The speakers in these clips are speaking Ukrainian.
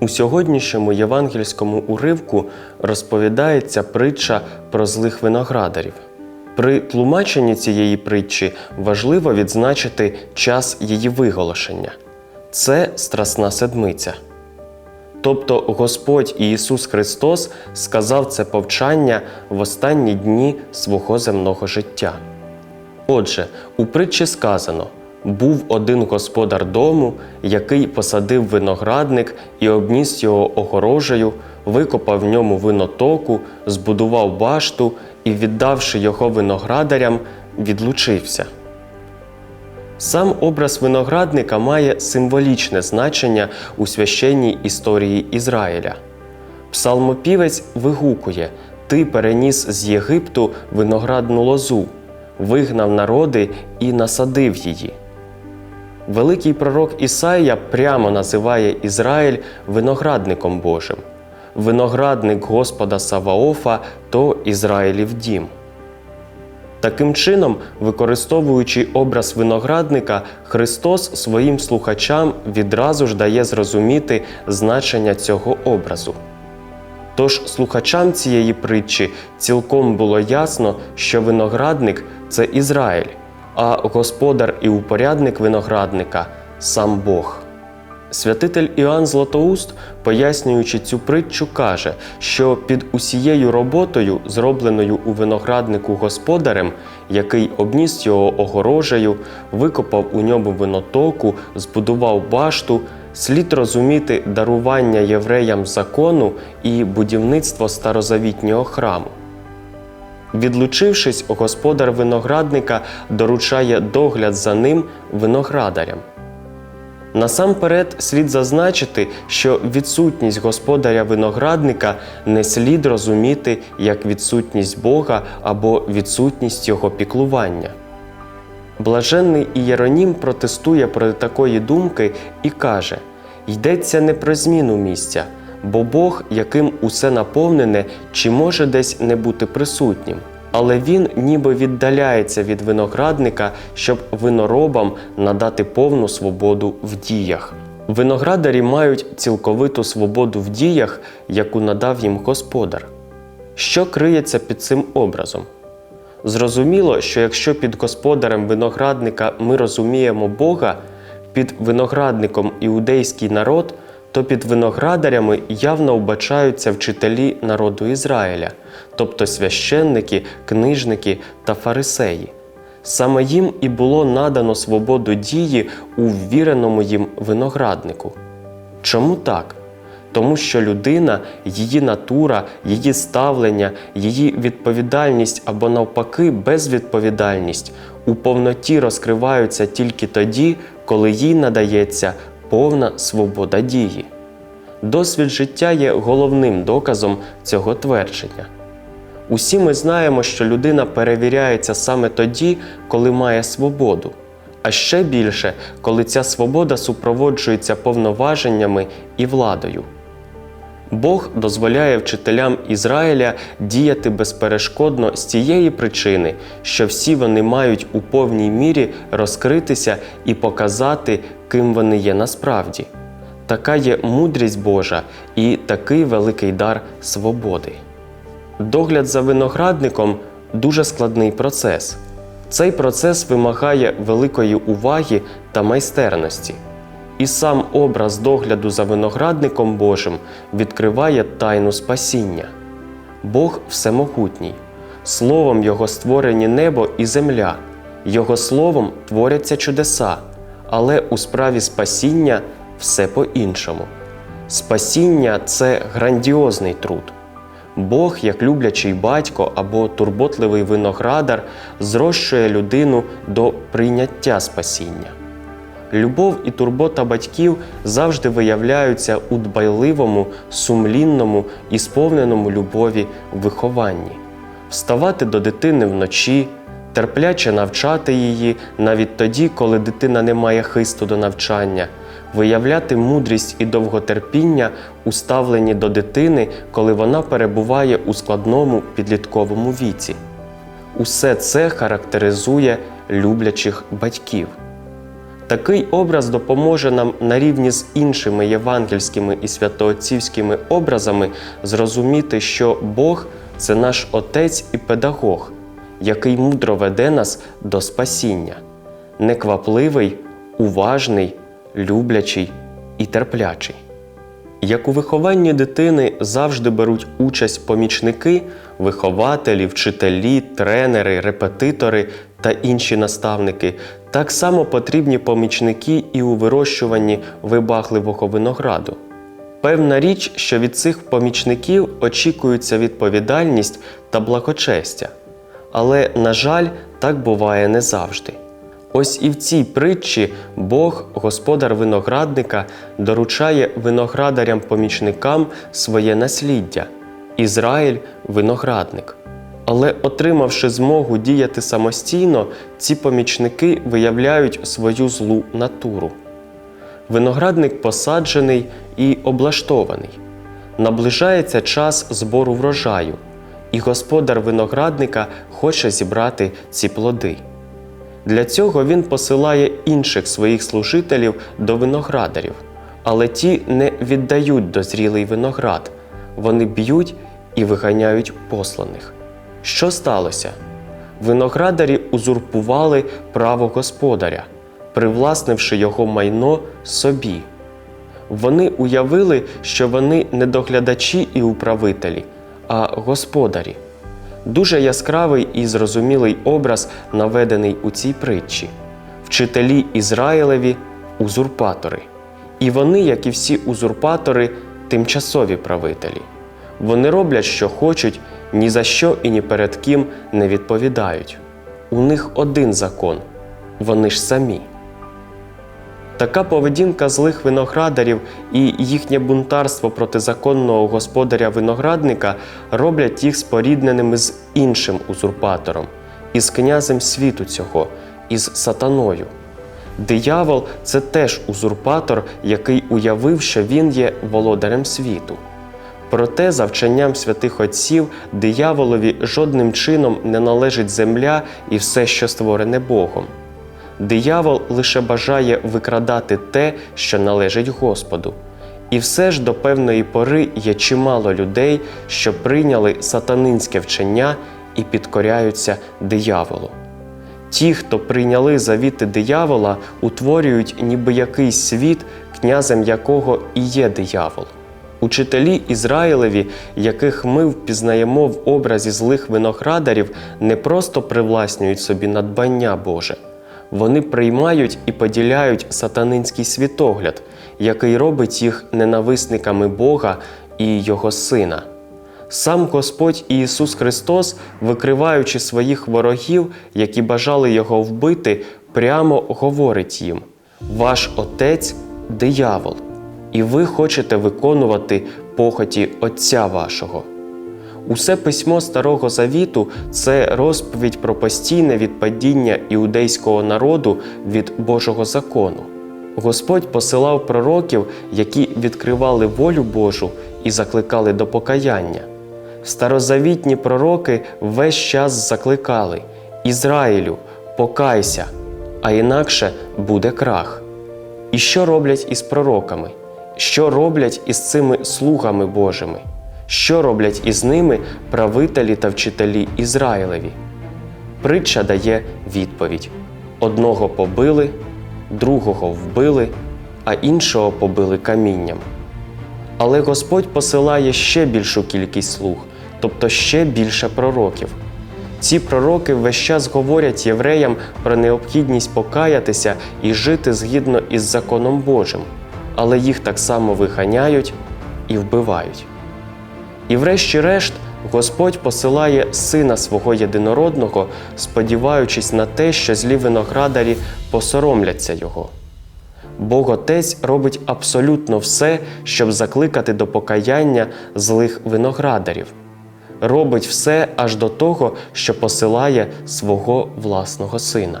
У сьогоднішньому євангельському уривку розповідається притча про злих виноградарів. При тлумаченні цієї притчі важливо відзначити час її виголошення це Страсна Седмиця. Тобто Господь Ісус Христос сказав це повчання в останні дні свого земного життя. Отже, у притчі сказано: був один господар дому, який посадив виноградник і обніс його огорожею, викопав в ньому винотоку, збудував башту і, віддавши його виноградарям, відлучився. Сам образ виноградника має символічне значення у священній історії Ізраїля. Псалмопівець вигукує: Ти переніс з Єгипту виноградну лозу, вигнав народи і насадив її. Великий пророк Ісаїя прямо називає Ізраїль виноградником Божим. Виноградник Господа Саваофа то Ізраїлів дім. Таким чином, використовуючи образ виноградника, Христос своїм слухачам відразу ж дає зрозуміти значення цього образу. Тож слухачам цієї притчі цілком було ясно, що виноградник це Ізраїль, а господар і упорядник виноградника сам Бог. Святитель Іоанн Златоуст, пояснюючи цю притчу, каже, що під усією роботою, зробленою у винограднику господарем, який обніс його огорожею, викопав у ньому винотоку, збудував башту, слід розуміти дарування євреям закону і будівництво старозавітнього храму. Відлучившись, господар виноградника доручає догляд за ним виноградарям. Насамперед слід зазначити, що відсутність господаря виноградника не слід розуміти як відсутність Бога або відсутність його піклування. Блаженний Ієронім протестує проти такої думки і каже: йдеться не про зміну місця, бо Бог, яким усе наповнене, чи може десь не бути присутнім. Але він ніби віддаляється від виноградника, щоб виноробам надати повну свободу в діях. Виноградарі мають цілковиту свободу в діях, яку надав їм господар. Що криється під цим образом? Зрозуміло, що якщо під господарем виноградника ми розуміємо Бога, під виноградником іудейський народ, то під виноградарями явно вбачаються вчителі народу Ізраїля, тобто священники, книжники та фарисеї. Саме їм і було надано свободу дії у ввіреному їм винограднику. Чому так? Тому що людина, її натура, її ставлення, її відповідальність або навпаки безвідповідальність у повноті розкриваються тільки тоді, коли їй надається повна свобода дії. Досвід життя є головним доказом цього твердження. Усі ми знаємо, що людина перевіряється саме тоді, коли має свободу, а ще більше, коли ця свобода супроводжується повноваженнями і владою. Бог дозволяє вчителям Ізраїля діяти безперешкодно з тієї причини, що всі вони мають у повній мірі розкритися і показати, ким вони є насправді. Така є мудрість Божа і такий великий дар свободи. Догляд за виноградником дуже складний процес. Цей процес вимагає великої уваги та майстерності. І сам образ догляду за виноградником Божим відкриває тайну спасіння. Бог всемогутній, Словом Його створені небо і земля, Його словом творяться чудеса, але у справі спасіння все по-іншому. Спасіння це грандіозний труд. Бог, як люблячий батько або турботливий виноградар, зрощує людину до прийняття спасіння. Любов і турбота батьків завжди виявляються у дбайливому, сумлінному і сповненому любові вихованні, вставати до дитини вночі, терпляче навчати її навіть тоді, коли дитина не має хисту до навчання, виявляти мудрість і довготерпіння у ставленні до дитини, коли вона перебуває у складному підлітковому віці. Усе це характеризує люблячих батьків. Такий образ допоможе нам на рівні з іншими євангельськими і святоотцівськими образами зрозуміти, що Бог це наш Отець і педагог, який мудро веде нас до спасіння, неквапливий, уважний, люблячий і терплячий. Як у вихованні дитини завжди беруть участь помічники, вихователі, вчителі, тренери, репетитори та інші наставники, так само потрібні помічники і у вирощуванні вибагливого винограду. Певна річ, що від цих помічників очікується відповідальність та благочестя. Але, на жаль, так буває не завжди. Ось і в цій притчі Бог, господар виноградника, доручає виноградарям-помічникам своє насліддя Ізраїль виноградник. Але, отримавши змогу діяти самостійно, ці помічники виявляють свою злу натуру. Виноградник посаджений і облаштований. Наближається час збору врожаю, і господар виноградника хоче зібрати ці плоди. Для цього він посилає інших своїх служителів до виноградарів, але ті не віддають дозрілий виноград, вони б'ють і виганяють посланих. Що сталося? Виноградарі узурпували право господаря, привласнивши його майно собі. Вони уявили, що вони не доглядачі і управителі, а господарі. Дуже яскравий і зрозумілий образ наведений у цій притчі. Вчителі Ізраїлеві узурпатори. І вони, як і всі узурпатори, тимчасові правителі. Вони роблять, що хочуть, ні за що і ні перед ким не відповідають. У них один закон вони ж самі. Така поведінка злих виноградарів і їхнє бунтарство проти законного господаря виноградника роблять їх спорідненими з іншим узурпатором, із князем світу цього, із сатаною. Диявол це теж узурпатор, який уявив, що він є володарем світу. Проте, за вченням святих отців, дияволові жодним чином не належить земля і все, що створене Богом. Диявол лише бажає викрадати те, що належить Господу. І все ж до певної пори є чимало людей, що прийняли сатанинське вчення і підкоряються дияволу. Ті, хто прийняли завіти диявола, утворюють ніби якийсь світ, князем якого і є диявол. Учителі Ізраїлеві, яких ми впізнаємо в образі злих виноградарів, не просто привласнюють собі надбання Боже, вони приймають і поділяють сатанинський світогляд, який робить їх ненависниками Бога і Його Сина. Сам Господь Ісус Христос, викриваючи своїх ворогів, які бажали Його вбити, прямо говорить їм: Ваш Отець диявол, і ви хочете виконувати похоті Отця вашого. Усе письмо Старого Завіту це розповідь про постійне відпадіння іудейського народу від Божого закону. Господь посилав пророків, які відкривали волю Божу і закликали до покаяння. Старозавітні пророки весь час закликали Ізраїлю, покайся, а інакше буде крах. І що роблять із пророками? Що роблять із цими слугами Божими? Що роблять із ними правителі та вчителі Ізраїлеві? Притча дає відповідь: одного побили, другого вбили, а іншого побили камінням. Але Господь посилає ще більшу кількість слуг, тобто ще більше пророків. Ці пророки весь час говорять євреям про необхідність покаятися і жити згідно із законом Божим, але їх так само виганяють і вбивають. І врешті-решт Господь посилає сина свого єдинородного, сподіваючись на те, що злі виноградарі посоромляться його. Бог Отець робить абсолютно все, щоб закликати до покаяння злих виноградарів. Робить все аж до того, що посилає свого власного сина.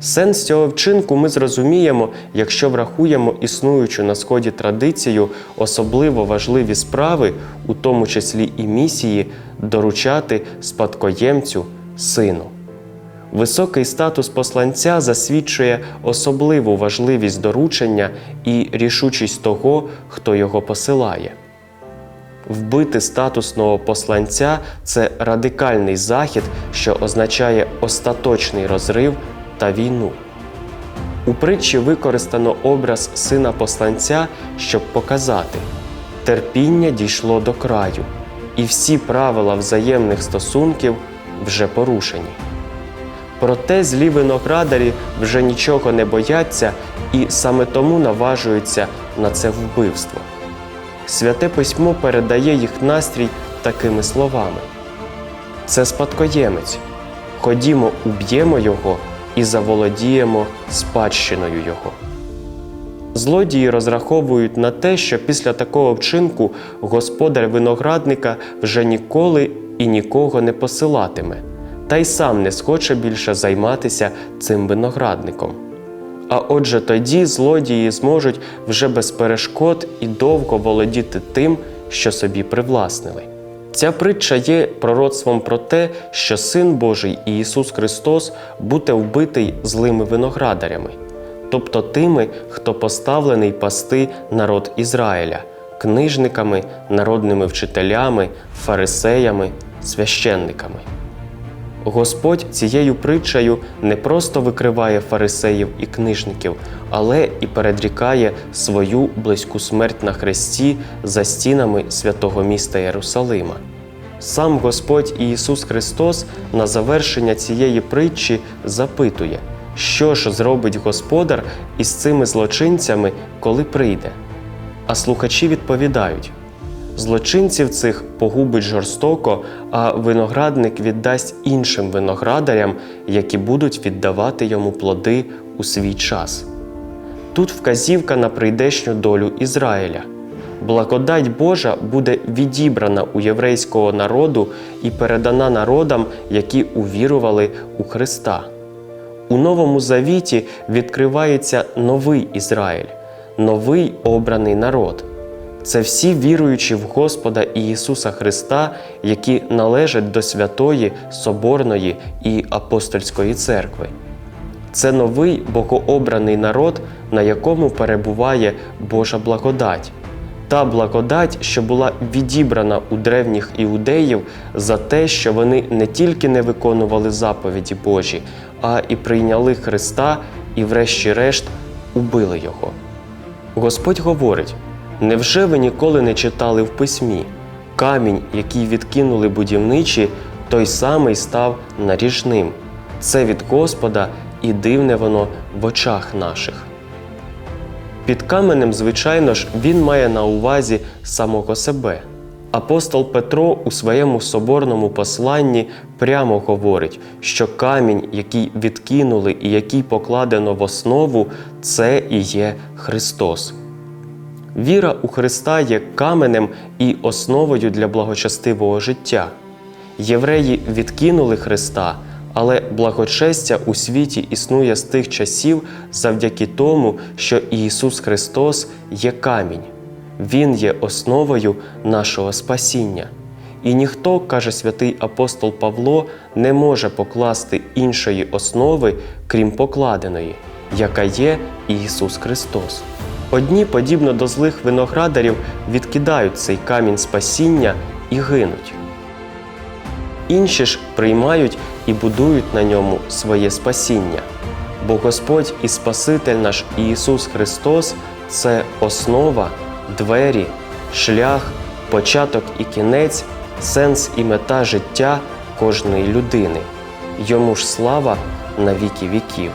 Сенс цього вчинку ми зрозуміємо, якщо врахуємо існуючу на сході традицію особливо важливі справи, у тому числі і місії, доручати спадкоємцю сину. Високий статус посланця засвідчує особливу важливість доручення і рішучість того, хто його посилає. Вбити статусного посланця це радикальний захід, що означає остаточний розрив та війну. У притчі використано образ сина посланця, щоб показати, терпіння дійшло до краю, і всі правила взаємних стосунків вже порушені. Проте злі виноградарі вже нічого не бояться і саме тому наважуються на це вбивство. Святе письмо передає їх настрій такими словами: Це спадкоємець. Ходімо, уб'ємо його і заволодіємо спадщиною його. Злодії розраховують на те, що після такого вчинку господар виноградника вже ніколи і нікого не посилатиме, та й сам не схоче більше займатися цим виноградником. А отже, тоді злодії зможуть вже без перешкод і довго володіти тим, що собі привласнили. Ця притча є пророцтвом про те, що Син Божий Ісус Христос буде вбитий злими виноградарями, тобто тими, хто поставлений пасти народ Ізраїля, книжниками, народними вчителями, фарисеями, священниками. Господь цією притчею не просто викриває фарисеїв і книжників, але і передрікає свою близьку смерть на хресті за стінами святого міста Єрусалима. Сам Господь Ісус Христос на завершення цієї притчі запитує, що ж зробить Господар із цими злочинцями, коли прийде. А слухачі відповідають: Злочинців цих погубить жорстоко, а виноградник віддасть іншим виноградарям, які будуть віддавати йому плоди у свій час. Тут вказівка на прийдешню долю Ізраїля. Благодать Божа буде відібрана у єврейського народу і передана народам, які увірували у Христа. У Новому Завіті відкривається новий Ізраїль, новий обраний народ. Це всі віруючі в Господа і Ісуса Христа, які належать до святої, Соборної і апостольської церкви. Це новий богообраний народ, на якому перебуває Божа благодать. Та благодать, що була відібрана у древніх іудеїв за те, що вони не тільки не виконували заповіді Божі, а і прийняли Христа і, врешті-решт, убили Його. Господь говорить: невже ви ніколи не читали в письмі? Камінь, який відкинули будівничі, той самий став наріжним. Це від Господа і дивне воно в очах наших. Під каменем, звичайно ж, він має на увазі самого себе. Апостол Петро у своєму соборному посланні прямо говорить, що камінь, який відкинули і який покладено в основу, це і є Христос. Віра у Христа є каменем і основою для благочестивого життя. Євреї відкинули Христа, але благочестя у світі існує з тих часів завдяки тому, що Ісус Христос є камінь. Він є основою нашого спасіння. І ніхто, каже святий апостол Павло, не може покласти іншої основи, крім покладеної, яка є Ісус Христос. Одні, подібно до злих виноградарів, відкидають цей камінь спасіння і гинуть. Інші ж приймають і будують на ньому своє спасіння. Бо Господь і Спаситель наш Ісус Христос це основа, двері, шлях, початок і кінець, сенс і мета життя кожної людини. Йому ж слава на віки віків.